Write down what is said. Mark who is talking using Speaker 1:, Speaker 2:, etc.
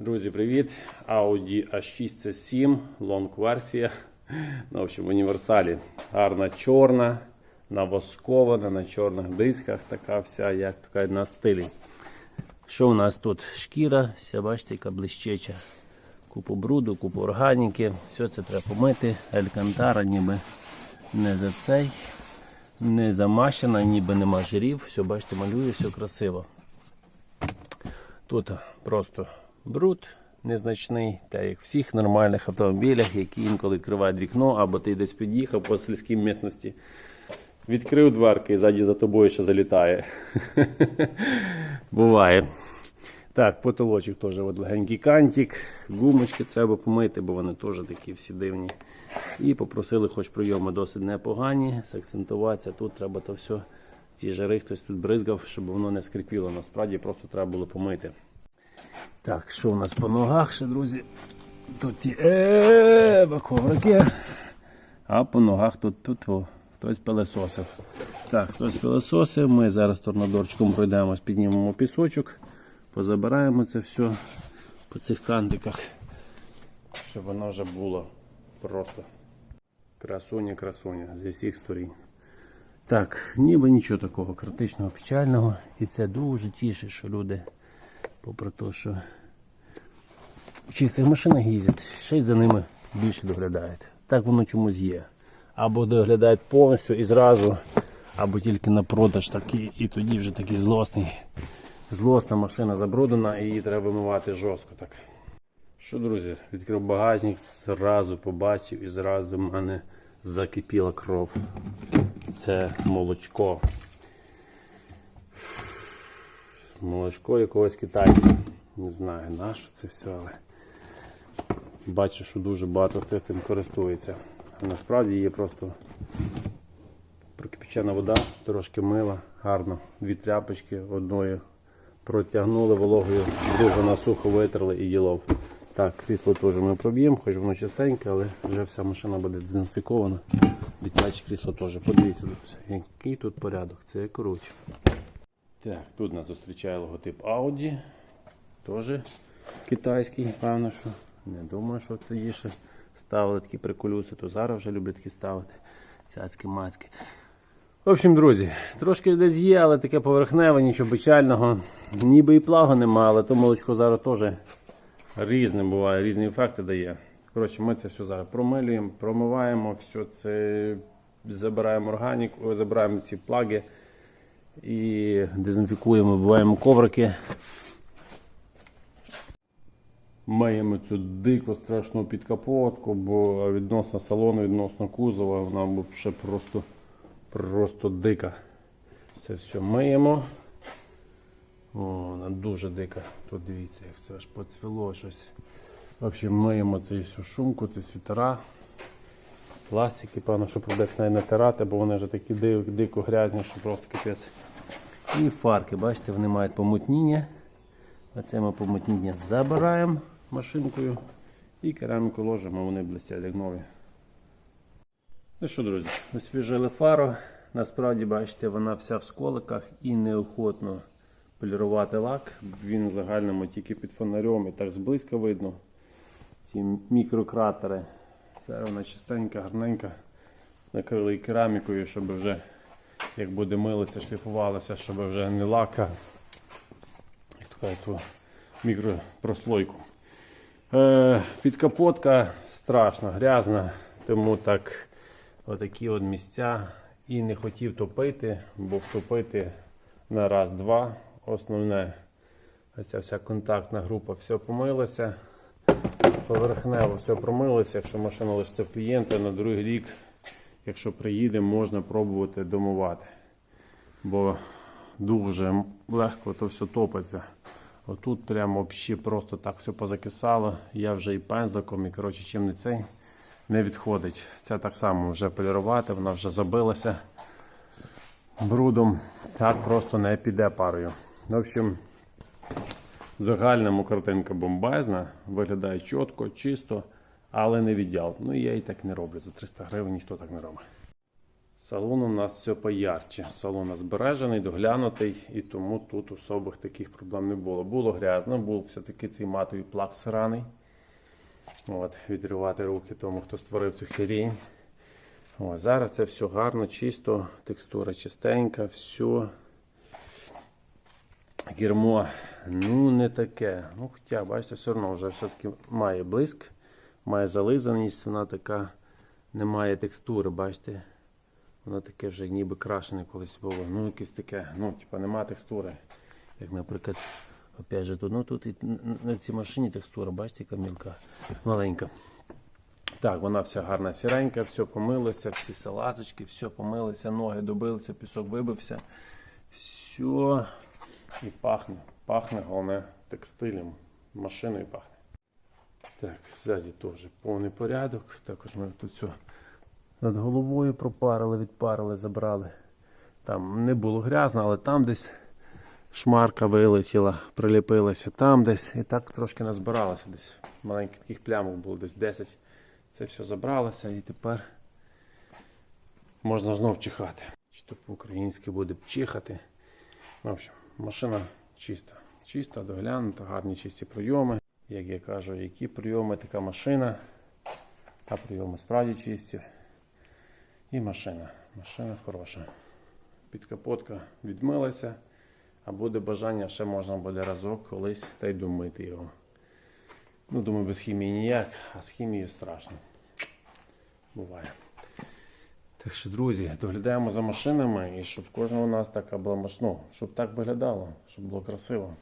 Speaker 1: Друзі, привіт! Audi A6 c 7 лонг версія. Ну, в общем, в універсалі. Гарна чорна, навоскована на чорних дисках, така вся, як така на стилі. Що у нас тут? Шкіра, вся бачите, яка блищеча. Купу бруду, купу органіки. Все це треба помити. Елькантара ніби не за цей, не замащена, ніби нема жирів. Все, бачите, малює, все красиво. Тут просто бруд незначний, так як всіх нормальних автомобілях, які інколи відкривають вікно, або ти десь під'їхав по сільській місності. Відкрив дверки і ззаді за тобою ще залітає. Буває. Так, потолочок теж от легенький кантик, гумочки треба помити, бо вони теж такі всі дивні. І попросили, хоч прийоми досить непогані, закцентуватися. Тут треба то все, ті жари хтось тут бризгав, щоб воно не скрипіло. Насправді просто треба було помити. Так, що у нас по ногах ще, друзі? Тут ці е, коврики. А по ногах тут, тут о, хтось пилесосив. Так, хтось пилесосив. Ми зараз торнадорчиком пройдемось, піднімемо пісочок, позабираємо це все по цих кантиках, щоб воно вже було просто красуня, красуня зі всіх сторін. Так, ніби нічого такого критичного, печального. І це дуже тішить, що люди, попри те, що в чистих машинах їздять, ще й за ними більше доглядають. Так воно чомусь є. Або доглядають повністю і зразу, або тільки на продаж такий, і тоді вже такий злосний. Злосна машина забруднена і її треба вимивати жорстко так. Що, друзі, відкрив багажник, зразу побачив і зразу в мене закипіла кров. Це молочко. Молочко якогось китайця. Не знаю на що це все, але бачу, що дуже багато хто цим користується. А насправді є просто прокипячена вода, трошки мила, гарно. Дві тряпочки одною протягнули вологою, дуже на сухо витерли і ділов. Так, крісло теж ми проб'ємо, хоч воно чистеньке, але вже вся машина буде дезінфікована. Дитяче крісло теж. Подивіться, який тут порядок, це круто. Так, тут нас зустрічає логотип Audi. Теж китайський, певно, що. Не думаю, що це є ще ставили такі приколюси, то зараз вже люблять такі ставити. Цяцькі мацькі. В общем, друзі, трошки десь є, але таке поверхневе, нічого печального. Ніби і плагу нема, але то молочко зараз теж різне буває, різні ефекти дає. Коротше, ми це все зараз промилюємо, промиваємо, все це забираємо органіку, забираємо ці плаги і дезінфікуємо, вбиваємо коврики. Маємо цю дико страшну підкапотку, бо відносно салону, відносно кузова, вона ще просто, просто дика. Це все миємо. О, вона дуже дика. Тут дивіться, як це аж поцвіло щось. В общем, миємо цю всю шумку, ці світера. Пластики, певно, що придеться навіть натирати, бо вони вже такі дико, грязні, що просто капець. І фарки, бачите, вони мають помутніння. Оце ми помутніння забираємо машинкою і кераміку ложимо, вони блестять як нові. Ну що, друзі, освіжили фару. Насправді, бачите, вона вся в сколиках і неохотно полірувати лак. Він в загальному тільки під фонарем і так зблизька видно. Ці мікрократери. Зараз вона чистенька, гарненька. Накрили і керамікою, щоб вже, як буде милитися, шліфувалося, щоб вже не лака, то ту мікропрослойку. Е, підкапотка страшно грязна, тому так отакі от місця. І не хотів топити, бо втопити на раз-два. Основне, ця вся контактна група все помилася. Поверхнево все промилося. Якщо машина лишиться в клієнта, на другий рік, якщо приїде, можна пробувати домувати. Бо дуже легко то все топиться. Отут прямо взагалі просто так все позакисало. Я вже і пензликом, і коротше, чим не цей не відходить. Це так само вже полірувати, вона вже забилася брудом. Так просто не піде парою. В общем, в загальному картинка бомбезна, виглядає чітко, чисто, але не віддял. Ну я і так не роблю. За 300 гривень ніхто так не робить. Салон у нас все поярче. Салон збережений, доглянутий, і тому тут особих таких проблем не було. Було грязно, був все-таки цей матовий плак сраний. От, відривати руки тому, хто створив цю херінь. О, зараз це все гарно, чисто, текстура чистенька, все. Кермо, ну не таке. Ну, хоча, бачите, все одно вже все-таки має блиск, має зализаність, вона така не має текстури, бачите. Воно таке вже ніби крашене колись було. Ну, якесь таке, ну, типа, нема текстури. Як, наприклад, опять же, тут, ну, тут і на цій машині текстура, бачите, яка мілка, маленька. Так, вона вся гарна сіренька, все помилося, всі салазочки, все помилося, ноги добилися, пісок вибився. Все. І пахне. Пахне, головне, текстилем. Машиною пахне. Так, ззаді теж повний порядок. Також ми тут все над головою пропарили, відпарили, забрали. Там не було грязно, але там десь шмарка вилетіла, приліпилася, там десь. І так трошки назбиралося десь. Маленьких таких плямок було десь 10. Це все забралося і тепер можна знов чихати. Чи то по-українськи буде чихати. В общем, машина чиста. Чиста, доглянута, гарні чисті прийоми. Як я кажу, які прийоми така машина, а прийоми справді чисті. І машина. Машина хороша. Підкапотка відмилася, а буде бажання, ще можна буде разок колись та й домити його. Ну, думаю, без хімії ніяк, а з хімією страшно. Буває. Так що, друзі, доглядаємо за машинами і щоб кожного у нас така була машина, щоб так виглядало, щоб було красиво.